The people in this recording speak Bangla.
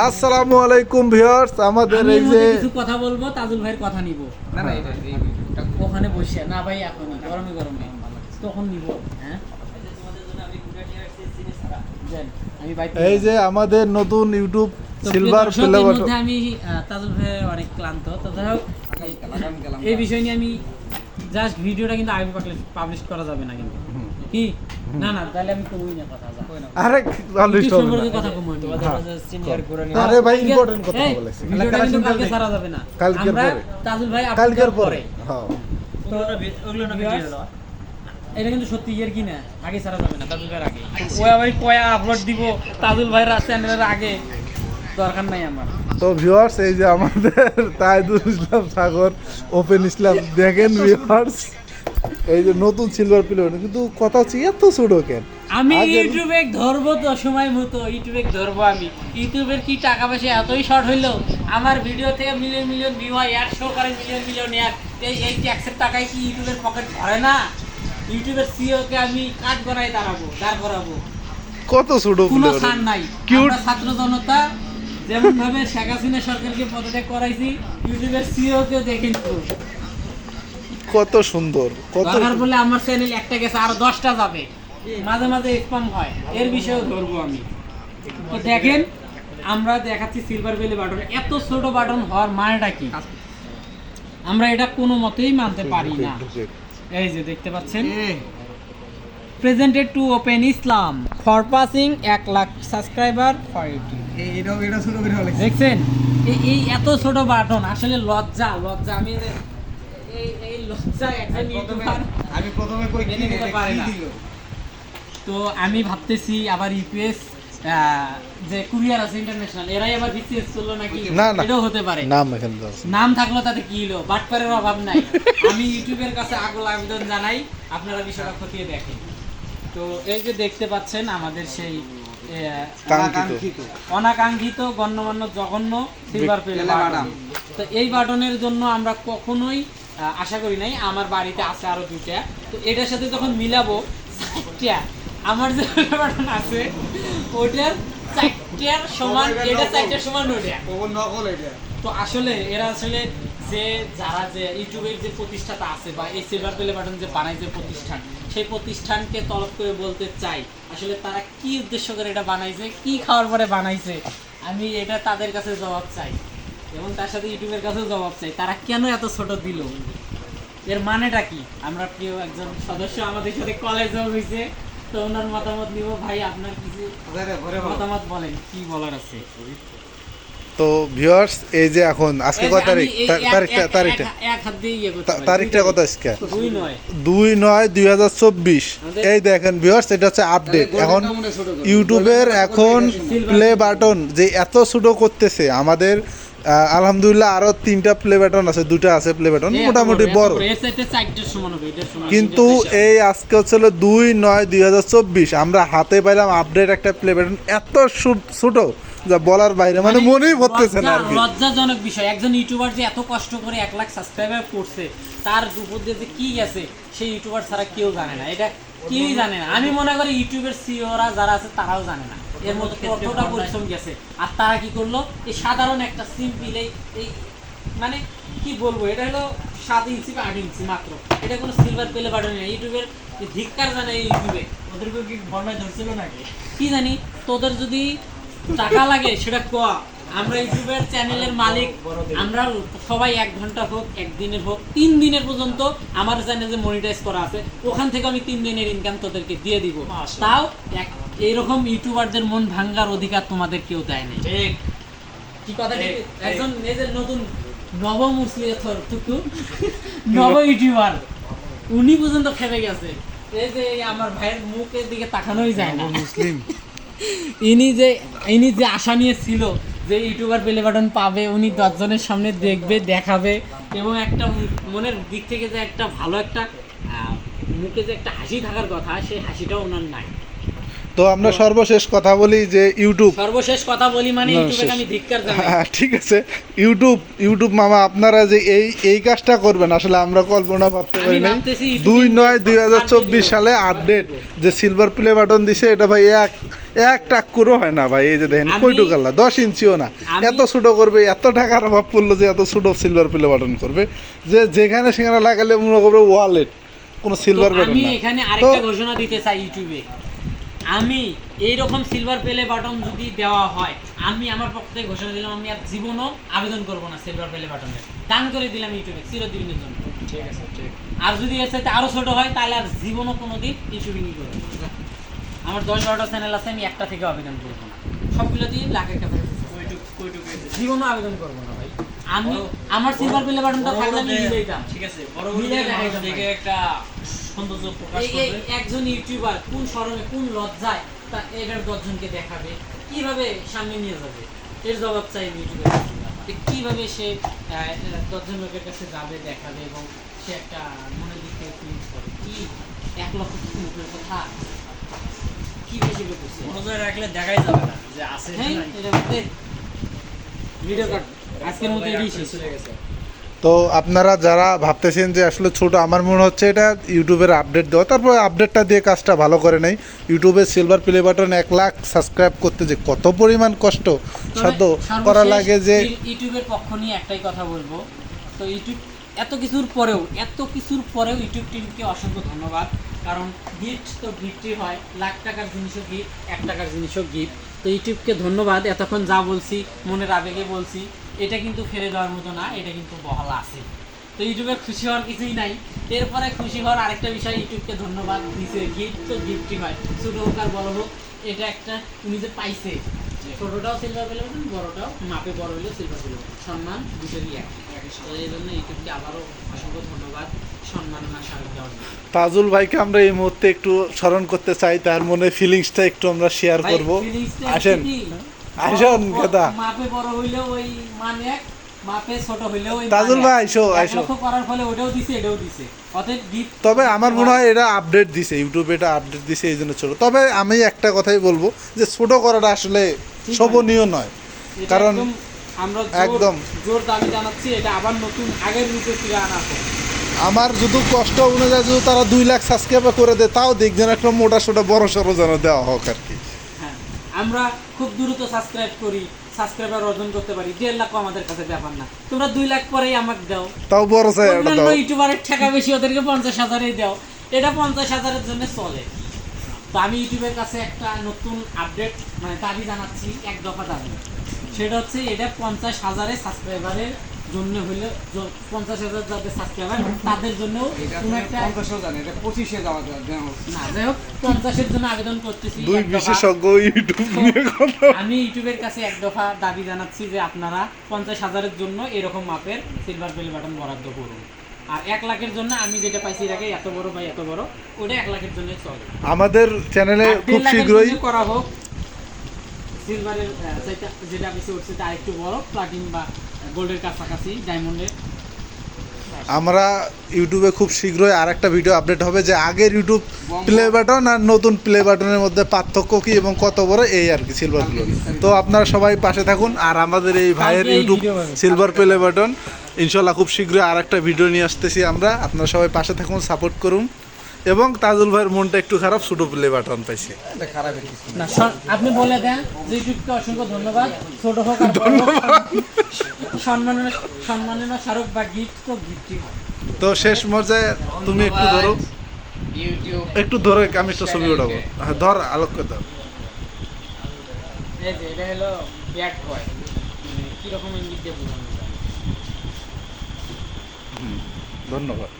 আসসালামু আলাইকুম ভিউয়ার্স আমাদের এই যে কিছু কথা বলব তাজুল ভাইয়ের কথা নিব। না না এটা ওখানে বসে। না ভাই এখনই গরমে গরমে। তখন নিব হ্যাঁ? দেন, আমি বাইক এই যে আমাদের নতুন ইউটিউব সিলভার মধ্যে আমি তাজুল ভাই অনেক ক্লান্ত। তো যাই হোক এই বিষয় নিয়ে আমি জাস্ট ভিডিওটা কিন্তু আগে পাবলিশ করা যাবে না কিন্তু। কি? না না তাহলে আমি কমই না কথা আরে পাবলিশ হবে কথা কমই না। আরে ভাই ইম্পর্টেন্ট কথা বলেছি কালকে ছাড়া যাবে না। কালকের পরে। তাজুল ভাই upload কালকের করার পরে এটা কিন্তু সত্যি ইয়ের কি না? আগে ছাড়া যাবে না তাজুল ভাইয়ের আগে। ওই আবার কয়া আপলোড দিব তাজুল চ্যানেলের আগে। দরকার নাই আমার। তো ভিউয়ার্স এই যে আমাদের তাইদুল ইসলাম সাগর ওপেন ইসলাম দেখেন ভিউয়ার্স এই যে নতুন সিলভার প্লে কিন্তু কথা হচ্ছে এত ছোট কেন? আমি ইউটিউবে ধরবো তো সময় মতো ইউটিউবে ধরবো আমি। ইউটিউবের কি টাকা পয়সা এতই শর্ট হইল? আমার ভিডিও থেকে মিলিয়ন মিলিয়ন ভিউ হয় করে মিলিয়ন মিলিয়ন এক এই এই ট্যাক্সের টাকায় কি ইউটিউবের পকেট ভরে না? ইউটিউবের সিও কে আমি কাঠ গড়াই দাঁড়াবো দাঁড় করাবো। কত ছোট কোনো নাই. আমরা ছাত্র জনতা যেমন ভাবে শেখ হাসিনা সরকারকে পদত্যাগ করাইছি ইউটিউবের সিও কে দেখে নিবো। কত সুন্দর কত দরকার বলে আমার চ্যানেল একটা গেছে আরও দশটা যাবে। মাঝে মাঝে স্পাম হয়। এর বিষয়েও ধরবো আমি। তো দেখেন আমরা দেখাচ্ছি সিলভার বেলি বাটন এত ছোট বাটন হওয়ার মানেটা কি? আমরা এটা কোনো মতেই মানতে পারি না। এই যে দেখতে পাচ্ছেন? Presented to open Islam for passing এক লাখ সাবস্ক্রাইবার ফর ইউটিউব এটা এটা শুরু করে হলে দেখছেন? এই এত ছোট বাটন আসলে লজ্জা লজ্জা। আমি আমি প্রথমে কই কি নিতে পারে না। তো আমি ভাবতেছি আবার ইউপিএস যে কুরিয়ার আছে ইন্টারন্যাশনাল এরাই আবার বিসিএস করল নাকি? না, না। এটাও হতে পারে। নাম এখানে নাম থাকল তাতে কি হলো? বাটপারের অভাব নাই। আমি ইউটিউবের কাছে আগল আবেদন জানাই আপনারা বিষয়টা খতিয়ে দেখেন। তো এই যে দেখতে পাচ্ছেন আমাদের সেই। অনাকাঙ্ক্ষিত গণ্যমান্য জঘন্য সিলভার প্লে তো এই বাটনের জন্য আমরা কখনোই আশা করি নাই আমার বাড়িতে আছে আরও দুইটা। তো এটার সাথে যখন মিলাবো চারটা। আমার যে বাটন আছে ওটার চারটার সমান এটা চারটার সমান ওটা। নকল এটা। তো আসলে এরা আসলে যে যারা যে ইউটিউবের যে প্রতিষ্ঠাতা আছে বা এই সিলভার প্লে বাটন যে বানায় যে প্রতিষ্ঠান সেই প্রতিষ্ঠানকে তলব করে বলতে চাই আসলে তারা কি উদ্দেশ্য করে এটা বানাইছে কি খাওয়ার পরে বানাইছে আমি এটা তাদের কাছে জবাব চাই। এবং তার সাথে ইউটিউবের কাছেও জবাব চাই। তারা কেন এত ছোট দিল? এর মানেটা কি? আমরা প্রিয় একজন সদস্য আমাদের সাথে কলেজেও হয়েছে তো ওনার মতামত নিব। ভাই আপনার কিছু মতামত বলেন কি বলার আছে? তো ভিউয়ার্স এই যে এখন আজকে কত তারিখ? তারিখটা তারিখটা? এক- এক হাত দিয়ে ইয়ে। তারিখটা কত আজকে? দুই নয়। দুই নয় দুই হাজার চব্বিশ। এই দেখেন ভিউয়ার্স এটা হচ্ছে আপডেট এখন ইউটিউবের এখন প্লে বাটন যে এত ছোট করতেছে আমাদের আলহামদুলিল্লাহ আরও তিনটা প্লে ব্যাটন আছে দুটা আছে প্লে ব্যাটন মোটামুটি বড়। কিন্তু এই আজকে হচ্ছে দুই নয় দুই হাজার চব্বিশ আমরা হাতে পাইলাম আপডেট একটা প্লে ব্যাটন এত ছোট। যা বলার বাইরে মানে মনেই পড়তেছে না আর কি। লজ্জাজনক বিষয়। একজন ইউটিউবার যে এত কষ্ট করে এক লাখ সাবস্ক্রাইবার করছে তার দুপুর দিয়ে যে কি গেছে সেই ইউটিউবার ছাড়া কেউ জানে না। এটা কেউই জানে না। আমি মনে করি ইউটিউবের সিওরা যারা আছে তারাও জানে না। এর মধ্যে কতটা পরিশ্রম গেছে। আর তারা কি করল? এই সাধারণ একটা সিম্পল এই এই মানে কি বলব? এটা হলো সাত ইঞ্চি বা আট ইঞ্চি মাত্র। এটা কোনো সিলভার পেলে বাটন না ইউটিউবের ধিক্কার জানে ইউটিউবে ওদেরকে কি বন্যায় ধরছিল নাকি? কি জানি? তোদের যদি টাকা লাগে সেটা কোয়া আমরা ইউটিউবের চ্যানেলের মালিক আমরা সবাই এক ঘণ্টা হোক একদিনের হোক তিন দিনের পর্যন্ত আমার চ্যানেলে মনিটাইজ করা আছে। ওখান থেকে আমি তিন দিনের ইনকাম তোদেরকে দিয়ে দিব। তাও এক এইরকম ইউটিউবারদের মন ভাঙ্গার অধিকার তোমাদের কেউ দেয় নাই। কি কথা একজন নিজের নতুন নব মুসলিম টুকু নব ইউটিউবার উনি পর্যন্ত খেপে গেছে। এই যে এই আমার ভাইয়ের মুখের দিকে তাকানোই যায় না। মুসলিম। ইনি যে ইনি যে আশা নিয়ে ছিল যে ইউটিউবার বেলে বাটন পাবে উনি দশজনের সামনে দেখবে দেখাবে এবং একটা মনের দিক থেকে যে একটা ভালো একটা মুখে যে একটা হাসি থাকার কথা সেই হাসিটাও ওনার নাই। তো আমরা সর্বশেষ কথা বলি যে ইউটিউব। সর্বশেষ কথা বলি মানে ইউটিউবে আমি ধিক্কার জানাই। হ্যাঁ, ঠিক আছে। ইউটিউব ইউটিউব মামা আপনারা যে এই এই কাজটা করবেন আসলে আমরা কল্পনা ভাবতে পারি ইউটিউবে দুই নয় দুই হাজার চব্বিশ সালে আপডেট যে সিলভার প্লে বাটন দিছে এটা ভাই এক এক টাক্কুরও হয় না ভাই এই যে দেখেন কইটু কাল্লা দশ ইঞ্চিও না। এত ছোট করবে এত টাকার অভাব পড়ল যে এত ছোট সিলভার প্লে বাটন করবে। যে যেখানে সেখানে লাগালে মনে করবে ওয়ালেট কোনো সিলভার বাটন আমি এখানে আরেকটা ঘোষণা দিতে চাই ইউটিউবে। আমি এই রকম সিলভার প্লে বাটন যদি দেওয়া হয় আমি আমার পক্ষ থেকে ঘোষণা দিলাম আমি আর জীবনও আবেদন করব না সিলভার প্লে বাটনে দান করে দিলাম ইউটিউবে চিরদিনের জন্য। ঠিক আছে ঠিক। আর যদি এর সাথে আরও ছোট হয় তাহলে আর জীবনও কোনোদিন ইউটিউবিংই করব না। আমার দশ বারোটা চ্যানেল আছে আমি একটা থেকে আবেদন করব না। সবগুলো দিয়ে লাখের কাছে জীবনও আবেদন করব না ভাই। আমি আমার সিলভার প্লে বাটনটা থাকলে আমি দিতাম ঠিক আছে মানুষ যাবে। দেখে একটা সৌন্দর্য প্রকাশ করবে। একজন ইউটিউবার কোন শরমে কোন লজ্জায় তা এটার দশজনকে দেখাবে কীভাবে সামনে নিয়ে যাবে? এর জবাব চাই ইউটিউবের। কীভাবে সে দশজন লোকের কাছে যাবে দেখাবে এবং সে একটা মনের দিক থেকে ফিলিংস করে। কি? এক লক্ষ কথা কি বেশি করছে মনোযোগ রাখলে দেখাই যাবে না যে আছে হ্যাঁ এটা মধ্যে ভিডিও কাট আজকের মতো এটাই শেষ। চলে গেছে। তো আপনারা যারা ভাবতেছেন যে আসলে ছোট আমার মনে হচ্ছে এটা ইউটিউবের আপডেট দেওয়া। তারপর আপডেটটা দিয়ে কাজটা ভালো করে নেই। ইউটিউবের সিলভার প্লে বাটন এক লাখ সাবস্ক্রাইব করতে যে কত পরিমাণ কষ্ট সাধ্য করা লাগে যে ইউ- ইউটিউবের পক্ষ নিয়ে একটাই কথা বলব। তো ইউটিউব এত কিছুর পরেও এত কিছুর পরেও ইউটিউব টিমকে অসংখ্য ধন্যবাদ। কারণ গিফট তো গিফটই হয়, লাখ টাকার জিনিসও গিফট এক টাকার জিনিসও গিফট তো ইউটিউবকে ধন্যবাদ, এতক্ষণ যা বলছি, মনের আবেগে বলছি, এটা কিন্তু ফেলে দেওয়ার মতো না, এটা কিন্তু বহাল আছে। তো ইউটিউবে খুশি হওয়ার কিছুই নাই। এরপরে খুশি হওয়ার আরেকটা বিষয়, ইউটিউবকে ধন্যবাদ, দিছে গিফট তো গিফটই হয়। ছোটো হোক আর বড় হোক, এটা একটা উনি যে পাইছে, ছোটটাও সিলভার পেলে বলুন বড়টাও মাপে বড় হলেও সিলভার পেলে সম্মান দুটোরই এক এই জন্য ইউটিউবকে আবারও অসংখ্য ধন্যবাদ সম্মাননা স্মারক দেওয়ার জন্য তাজুল ভাইকে আমরা এই মুহূর্তে একটু স্মরণ করতে চাই তার মনে ফিলিংসটা একটু আমরা শেয়ার করব আসেন? আসেন ও- মাপে বড় হইলেও ওই মান এক মাপে ছোট হইলেও ওই তাজুল ভাই। আইসো, আইসো। করার ফলে ওটাও দিছে এটাও দিছে তবে আমার মনে হয় এটা আপডেট দিছে ইউটিউবে এটা আপডেট দিছে এই জন্য ছোট তবে আমি একটা কথাই বলব যে ছোট করাটা আসলে শোভনীয় নয় কারণ একদম আমরা একদম। জোর দাবি জানাচ্ছি এটা আবার নতুন আগের রূপে ফিরে আনা হোক। আমার যদি কষ্ট অনুযায়ী যদি তারা দুই লাখ সাবস্ক্রাইব করে দেয় তাও দেখ যেন একটা মোটা সোটা বড় সড়ো যেন দেওয়া হোক আর কি। হ্যাঁ আমরা খুব দ্রুত সাবস্ক্রাইব করি সাবস্ক্রাইবার অর্জন করতে পারি। দেড় লাখও আমাদের কাছে ব্যাপার না। তোমরা দুই লাখ পরেই আমাকে দাও। তাও বড় চাই অন্যান্য দাও। ইউটিউবারের টাকা বেশি ওদেরকে পঞ্চাশ হাজারই দাও। এটা পঞ্চাশ হাজারের জন্য চলে। তো আমি ইউটিউবের কাছে একটা নতুন আপডেট মানে দাবি জানাচ্ছি এক দফা দাবি। সেটা হচ্ছে এটা পঞ্চাশ হাজারের সাবস্ক্রাইবারের জন্য হইলে পঞ্চাশ হাজার যাদের সাবস্ক্রাইবার তাদের জন্য না যাই হোক পঞ্চাশের জন্য আবেদন করতেছি দুই বিশেষজ্ঞ ইউটিউব নিয়ে কথা। আমি ইউটিউবের কাছে এক দফা দাবি জানাচ্ছি যে আপনারা পঞ্চাশ হাজারের জন্য এরকম মাপের সিলভার বেল বাটন বরাদ্দ করুন। আর এক লাখের জন্য আমি যেটা পাইছি এর আগে এত বড় বা এত বড় ওটা এক লাখের জন্য চলে। আমাদের চ্যানেলে খুব শীঘ্রই করা হোক সিলভারের যেটা বেশি উঠছে তার একটু বড় প্লাটিন বা গোল্ডের কাছাকাছি ডায়মন্ডের আমরা ইউটিউবে খুব শীঘ্রই আর একটা ভিডিও আপডেট হবে যে আগের ইউটিউব প্লে বাটন আর নতুন প্লে বাটনের মধ্যে পার্থক্য কি এবং কত বড় এই আর কি সিলভার প্লে তো আপনারা সবাই পাশে থাকুন আর আমাদের এই ভাইয়ের ইউটিউব সিলভার প্লে বাটন ইনশাল্লাহ খুব শীঘ্রই আর একটা ভিডিও নিয়ে আসতেছি আমরা। আপনারা সবাই পাশে থাকুন সাপোর্ট করুন। এবং তাজুল ভাইয়ের মনটা একটু খারাপ ছোটো প্লে বাটন পাইছে। এটা খারাপ কিছু না। না আপনি বলে দেন যে ইউটিউবকে অসংখ্য ধন্যবাদ ছোট হোক সম্মাননা সম্মাননা স্মারক বা গিফট তো গিফটই তো শেষ পর্যায়ে তুমি একটু ধরো। একটু ধরো আমি একটা ছবি উঠাবো। হ্যাঁ ধর আলোক ধর। এটা হলো ব্যাক বয় মানে কীরকম ইঙ্গিত দিয়ে ধন্যবাদ।